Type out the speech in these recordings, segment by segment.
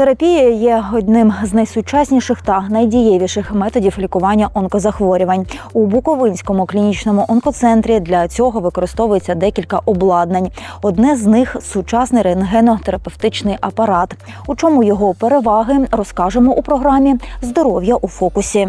Променева терапія є одним з найсучасніших та найдієвіших методів лікування онкозахворювань. У Буковинському клінічному онкоцентрі для цього використовується декілька обладнань. Одне з них сучасний рентгенотерапевтичний апарат. У чому його переваги розкажемо у програмі Здоров'я у фокусі.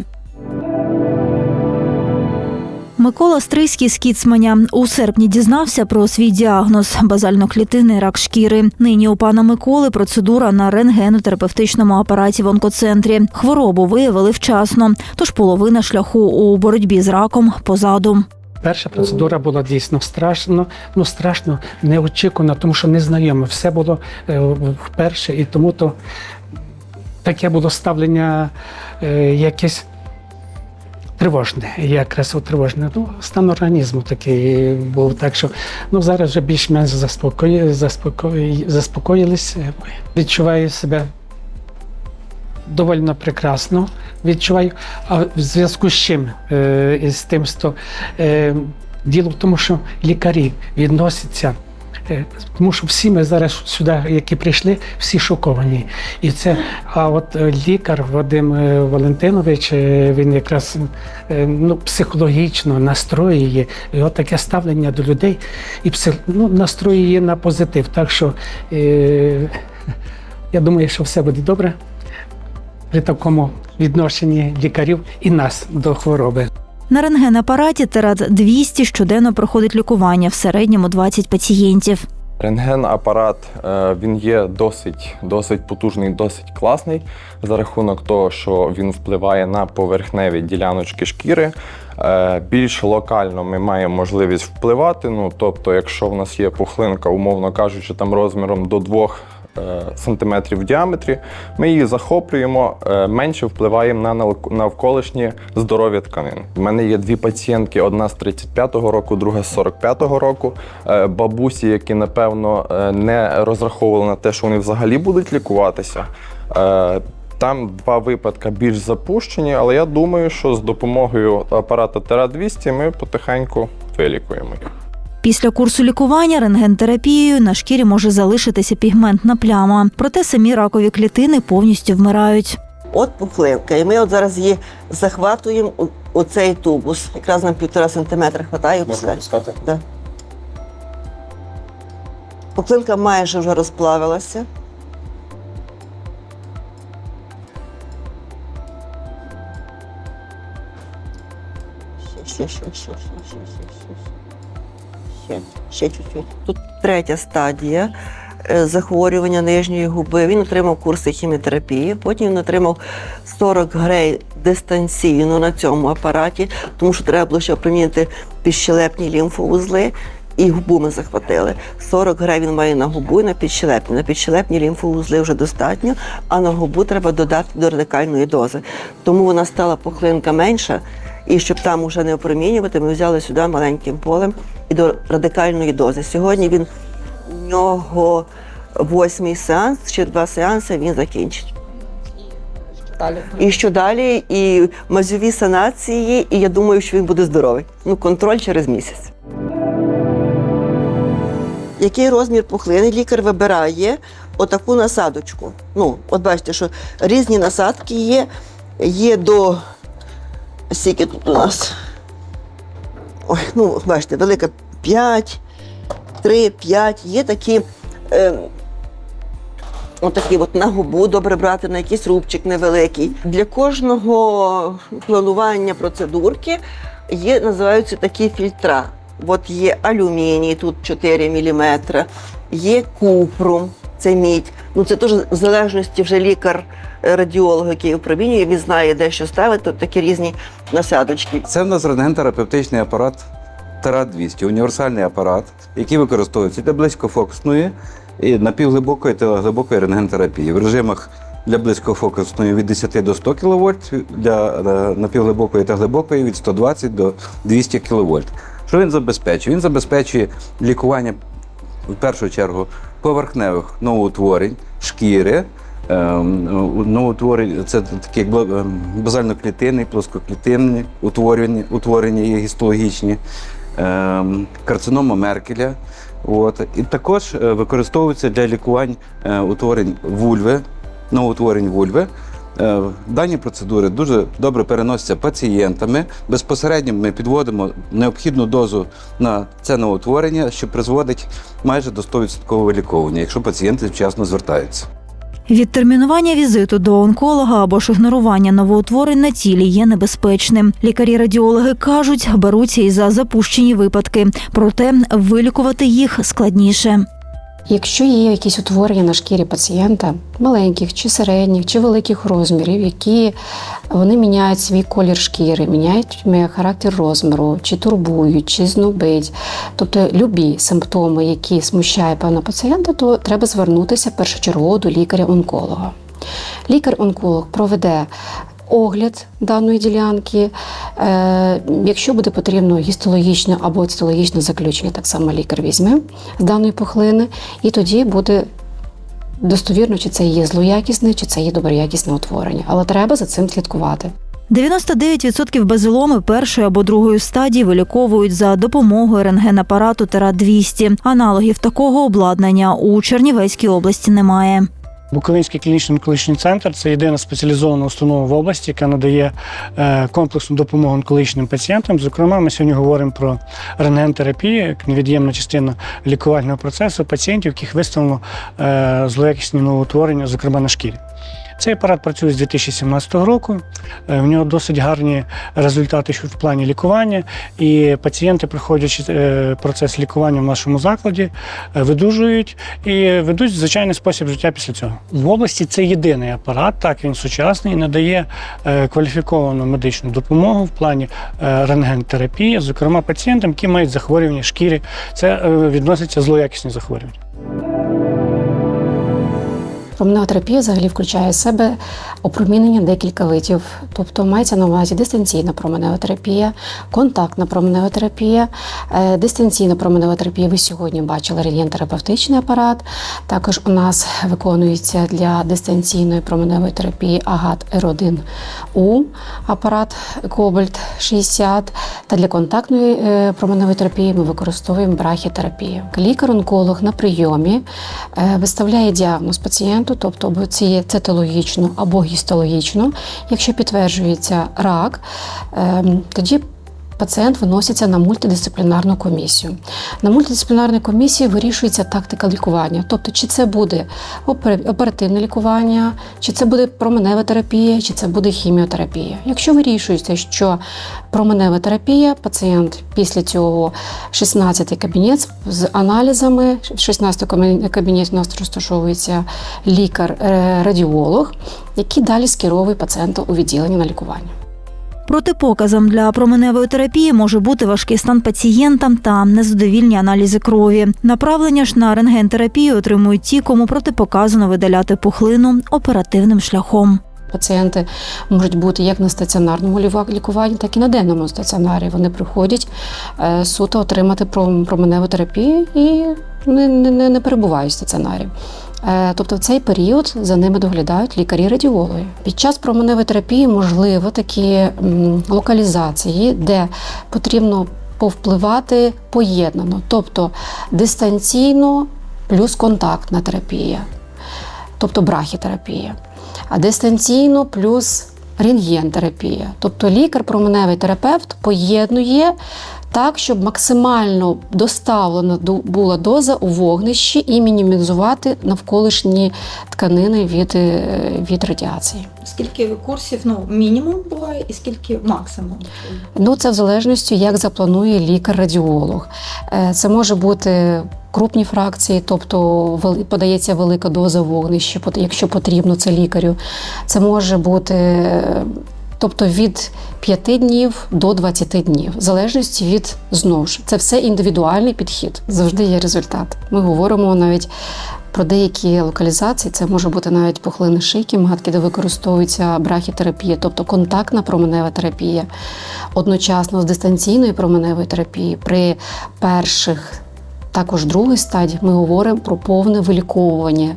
Микола Стрийський з Кіцманя у серпні дізнався про свій діагноз базально-клітинний рак шкіри. Нині у пана Миколи процедура на рентгенотерапевтичному апараті в онкоцентрі. Хворобу виявили вчасно, тож половина шляху у боротьбі з раком позаду. Перша процедура була дійсно страшно, ну страшно, неочікувано, тому що незнайоме. Все було е, вперше, і тому то таке було ставлення е, якесь тривожне, якраз тривожне. Ну, стан організму такий був. Так що ну, зараз вже більш-менш заспокої, заспокої, заспокоїлись. Е, Відчуваю себе довольно прекрасно відчуваю. А в зв'язку з чим? Е, із тим, що е, діло в тому, що лікарі відносяться. Е, Тому що всі ми зараз сюди, які прийшли, всі шоковані. І це, а от е, лікар Вадим е, Валентинович, він якраз ну, психологічно настроює його таке ставлення до людей і псих, ну, настроює на позитив. Так що е, я думаю, що все буде добре при такому відношенні лікарів і нас до хвороби. На рентгенапараті Терат 200 щоденно проходить лікування в середньому 20 пацієнтів. Рентген-апарат е, він є досить, досить потужний, досить класний за рахунок того, що він впливає на поверхневі діляночки шкіри. Е, Більш локально ми маємо можливість впливати. Ну, тобто, якщо в нас є пухлинка, умовно кажучи, там розміром до 2 сантиметрів в діаметрі, ми її захоплюємо, е, менше впливаємо на навколишнє здоров'я тканин. У мене є дві пацієнтки: одна з 35-го року, друга з 45-го року. Е, Бабусі, які напевно е, не розраховували на те, що вони взагалі будуть лікуватися. Е, Там два випадки більш запущені, але я думаю, що з допомогою апарата Тера 200 ми потихеньку вилікуємо їх. Після курсу лікування рентгентерапією на шкірі може залишитися пігментна пляма, проте самі ракові клітини повністю вмирають. От пухлинка. І ми от зараз її захватуємо у, у цей тубус. Якраз нам півтора сантиметра хватає. пускати. Да. Пухлинка майже вже розплавилася. Ще, ще, ще, ще, ще, ще, ще, ще, ще. Ще чуть-чуть. Тут третя стадія е, захворювання нижньої губи. Він отримав курси хіміотерапії, потім він отримав 40 грей дистанційно на цьому апараті, тому що треба було ще примінити підщелепні лімфоузли. І губу ми захватили. 40 грей він має на губу і на підщелепні. На підщелепні лімфоузли вже достатньо, а на губу треба додати до радикальної дози. Тому вона стала пухлинка менша. І щоб там уже не опромінювати, ми взяли сюди маленьким полем і до радикальної дози. Сьогодні він у нього восьмий сеанс, ще два сеанси він закінчить. І що далі? І мазові санації, і я думаю, що він буде здоровий. Ну, контроль через місяць. Який розмір пухлини лікар вибирає отаку насадочку. Ну, от бачите, що різні насадки є. Є до скільки тут у нас. Ой, ну, бачите, велика 5, 3, 5. Є такі. Е, Отакі от на губу добре брати, на якийсь рубчик невеликий. Для кожного планування процедурки є, називаються такі фільтра. От є алюміній, тут 4 мм, є купрум, це мідь. Ну це теж в залежності вже лікар, радіолог, який опромінює, він знає, де що ставити, тут такі різні насадочки. Це в нас рентгентерапевтичний апарат Тера 200, універсальний апарат, який використовується для близькофокусної і напівглибокої та глибокої рентгентерапії в режимах для близькофокусної від 10 до 100 кВт, для е, напівглибокої та глибокої від 120 до 200 кВт. Що він забезпечує? Він забезпечує лікування в першу чергу поверхневих новоутворень, шкіри. Ем, Новоутворень це такі ем, базально-клітинні, плоскоклітинні утворення, утворення є гістологічні, ем, карцинома Меркеля. От. І також е, використовується для лікувань е, утворень вульви, новоутворень вульви. Е, Дані процедури дуже добре переносяться пацієнтами. Безпосередньо ми підводимо необхідну дозу на це новоутворення, що призводить майже до 100% виліковування, якщо пацієнти вчасно звертаються. Відтермінування візиту до онколога або ж ігнорування новоутворень на тілі є небезпечним. Лікарі-радіологи кажуть, беруться і за запущені випадки, проте вилікувати їх складніше. Якщо є якісь утворення на шкірі пацієнта, маленьких чи середніх, чи великих розмірів, які вони міняють свій колір шкіри, міняють характер розміру, чи турбують, чи знобить, тобто любі симптоми, які смущають певного пацієнта, то треба звернутися першочергово до лікаря-онколога. Лікар-онколог проведе огляд даної ділянки. Е, якщо буде потрібно гістологічне або цитологічне заключення, так само лікар візьме з даної пухлини, і тоді буде достовірно, чи це є злоякісне, чи це є доброякісне утворення. Але треба за цим слідкувати. 99% базиломи першої або другої стадії виліковують за допомогою рентгенапарату Тера-200. Аналогів такого обладнання у Чернівецькій області немає. Буковинський клінічний онкологічний центр це єдина спеціалізована установа в області, яка надає е, комплексну допомогу онкологічним пацієнтам. Зокрема, ми сьогодні говоримо про рентгентерапію, як невід'ємна частина лікувального процесу пацієнтів, яких виставлено е, злоякісні новоутворення, зокрема на шкірі. Цей апарат працює з 2017 року. Е, В нього досить гарні результати в плані лікування, і пацієнти, проходячи е, процес лікування в нашому закладі, е, видужують і ведуть звичайний спосіб життя після цього. В області це єдиний апарат, так він сучасний, надає кваліфіковану медичну допомогу в плані рентгентерапії, зокрема пацієнтам, які мають захворювання шкіри. Це відноситься злоякісні захворювання. Променеотерапія взагалі включає в себе опромінення декілька видів, тобто мається на увазі дистанційна променеотерапія, контактна променеотерапія, е, дистанційна променеотерапія. Ви сьогодні бачили рентгентерапевтичний апарат. Також у нас виконується для дистанційної променевої терапії агат R1U, апарат Кобальт 60. Та для контактної е, променевої терапії ми використовуємо брахітерапію. Лікар-онколог на прийомі е, виставляє діагноз пацієнту, тобто або цитологічно або гістологічно. Якщо підтверджується рак, ем, тоді пацієнт виноситься на мультидисциплінарну комісію. На мультидисциплінарній комісії вирішується тактика лікування, тобто чи це буде опер- оперативне лікування, чи це буде променева терапія, чи це буде хіміотерапія. Якщо вирішується, що променева терапія, пацієнт після цього 16 кабінет з аналізами, в 16 кабінеті у нас розташовується лікар-радіолог, який далі скеровує пацієнта у відділення на лікування. Протипоказом для променевої терапії може бути важкий стан пацієнта та незадовільні аналізи крові. Направлення ж на рентгентерапію отримують ті, кому протипоказано видаляти пухлину оперативним шляхом. Пацієнти можуть бути як на стаціонарному лікуванні, так і на денному стаціонарі. Вони приходять е, суто отримати променеву терапію і не, не- не перебувають в стаціонарі. Е, Тобто в цей період за ними доглядають лікарі-радіологи. Під час променевої терапії можливо такі локалізації, де потрібно повпливати поєднано, тобто дистанційно плюс контактна терапія, тобто брахітерапія а дистанційно плюс рентгентерапія. Тобто лікар-променевий терапевт поєднує так, щоб максимально доставлена була доза у вогнищі і мінімізувати навколишні тканини від, е, від радіації. Скільки курсів, ну, мінімум буває і скільки максимум? Ну, це в залежності, як запланує лікар-радіолог. Е, Це може бути крупні фракції, тобто подається велика доза вогнища, якщо потрібно це лікарю. Це може бути. Тобто від 5 днів до 20 днів, в залежності від знову ж це все індивідуальний підхід. Завжди є результат. Ми говоримо навіть про деякі локалізації. Це може бути навіть пухлини шийки матки, де використовується брахітерапія, тобто контактна променева терапія. Одночасно з дистанційною променевою терапією при перших, також другій стадії ми говоримо про повне виліковування.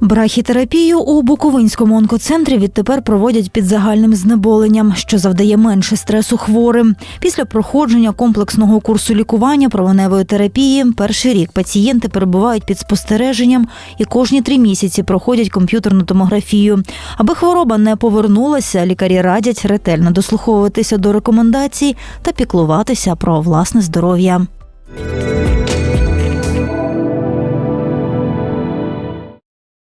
Брахітерапію у Буковинському онкоцентрі відтепер проводять під загальним знеболенням, що завдає менше стресу хворим. Після проходження комплексного курсу лікування променевої терапії перший рік пацієнти перебувають під спостереженням і кожні три місяці проходять комп'ютерну томографію. Аби хвороба не повернулася, лікарі радять ретельно дослуховуватися до рекомендацій та піклуватися про власне здоров'я.